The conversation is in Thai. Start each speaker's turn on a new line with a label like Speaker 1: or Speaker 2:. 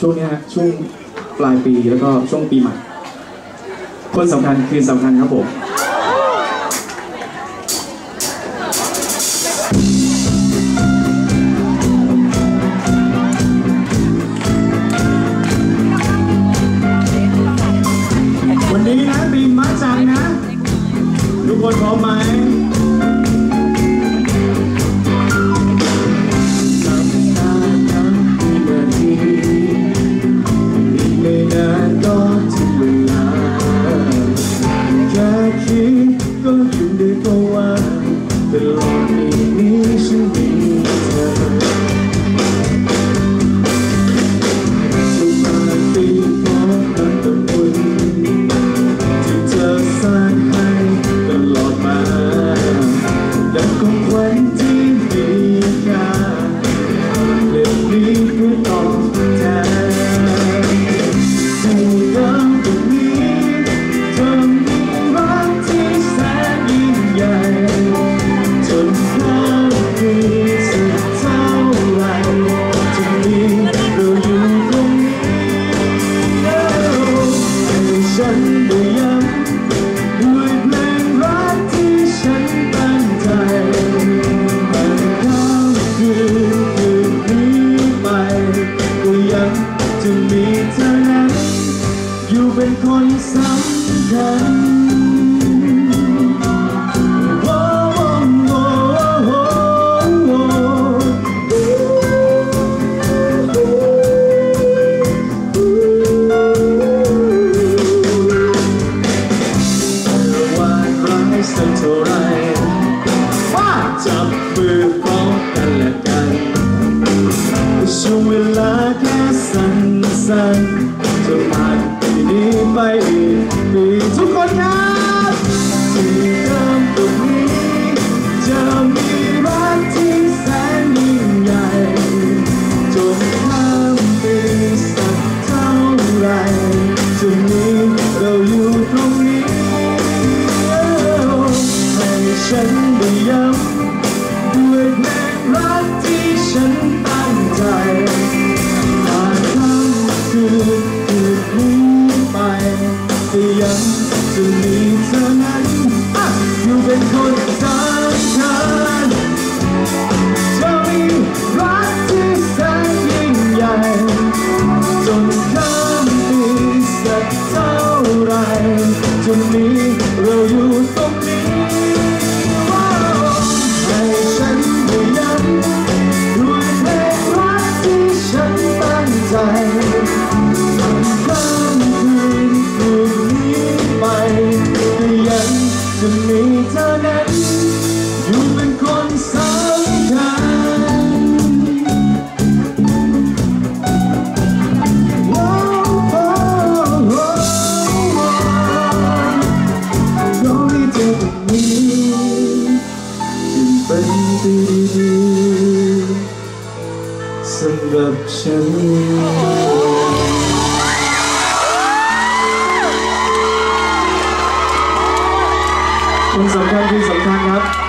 Speaker 1: ช่วงนี้ฮะช่วงปลายปีแล้วก็ช่วงปีใหม่คนสำคัญคือสำคัญครับผมวันนี้นะปีมาจังนะ ทุกคนพร้อมไหม ฉันสักเท่าไรจับมือป้องกันละกันช่วงเวลาแค่สั้น more time. จนน้ำดีสักเท่าไรจนนี้เราอยู่ตรงนี้ให้ฉันยันด้วยเพงรักที่ฉันตั้งใจจนน้คืนคืนนี้ไปยังจะมีเธอ xâm gặp chân คุณสำคัญคุณสำคัญครับ